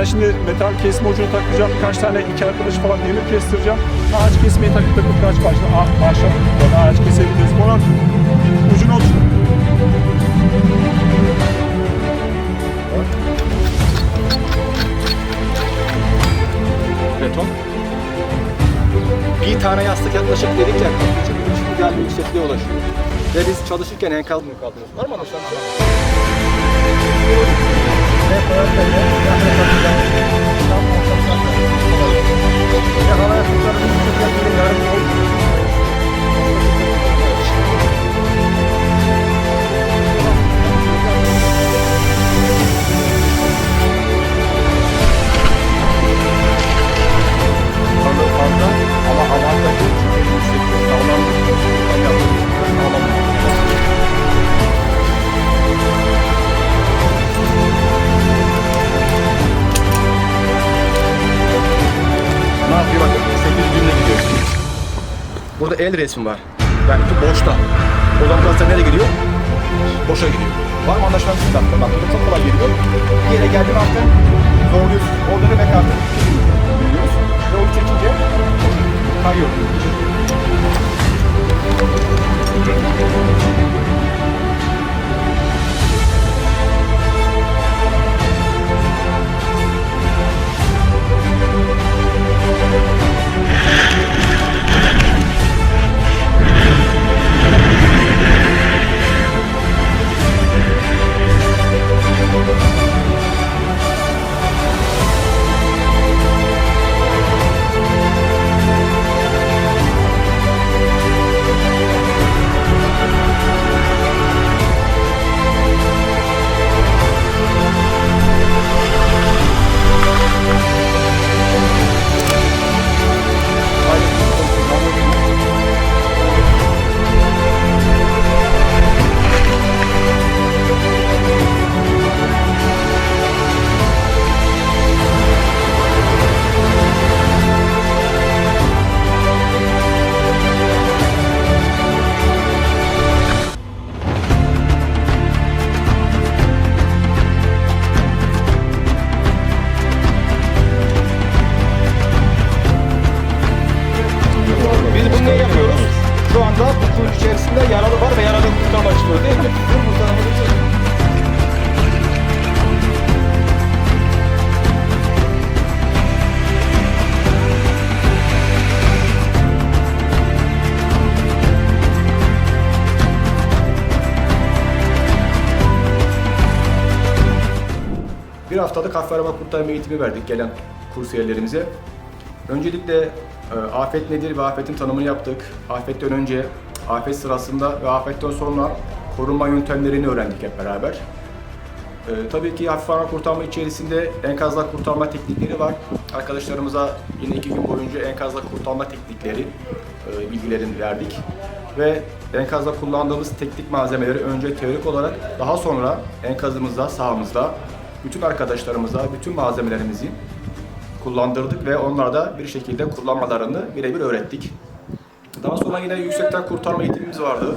Ben şimdi metal kesme ucunu takacağım. Birkaç tane iki arkadaş falan demir kestireceğim. Ağaç kesmeyi takıp takıp kaç başta a- ahşap yani ağaç kesebiliriz. Ona ucunu otur. beton. Bir tane yastık yaklaşık dedik ya, yaklaşık üç güzel bir yüksekliğe ulaşıyor. Ve biz çalışırken enkaz mı kaldınız? Var mı anlaşılan bir Burada el resmi var. Yani ki boşta. O zaman burası nereye gidiyor? Boşa gidiyor. Var mı bir dakika? Bak burada çok kolay geliyor. Bir kuyruk içerisinde yaralı var ve yaralı kurtarmak istiyor değil mi? Bizim kurtarmamız Bir haftalık hafif arama kurtarma eğitimi verdik gelen kursiyerlerimize. Öncelikle e, afet nedir ve afetin tanımını yaptık. Afetten önce, afet sırasında ve afetten sonra korunma yöntemlerini öğrendik hep beraber. E, tabii ki hafif arama kurtarma içerisinde enkazla kurtarma teknikleri var. Arkadaşlarımıza yine iki gün boyunca enkazla kurtarma teknikleri e, bilgilerini verdik. Ve enkazda kullandığımız teknik malzemeleri önce teorik olarak daha sonra enkazımızda, sahamızda bütün arkadaşlarımıza bütün malzemelerimizi kullandırdık ve onlara da bir şekilde kullanmalarını birebir öğrettik. Daha sonra yine yüksekten kurtarma eğitimimiz vardı.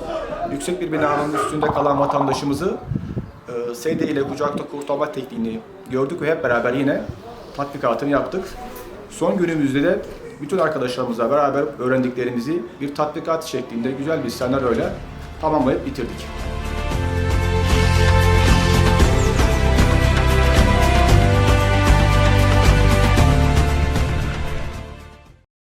Yüksek bir binanın üstünde kalan vatandaşımızı e, SD ile kucakta kurtarma tekniğini gördük ve hep beraber yine tatbikatını yaptık. Son günümüzde de bütün arkadaşlarımızla beraber öğrendiklerimizi bir tatbikat şeklinde güzel bir senaryoyla tamamlayıp bitirdik.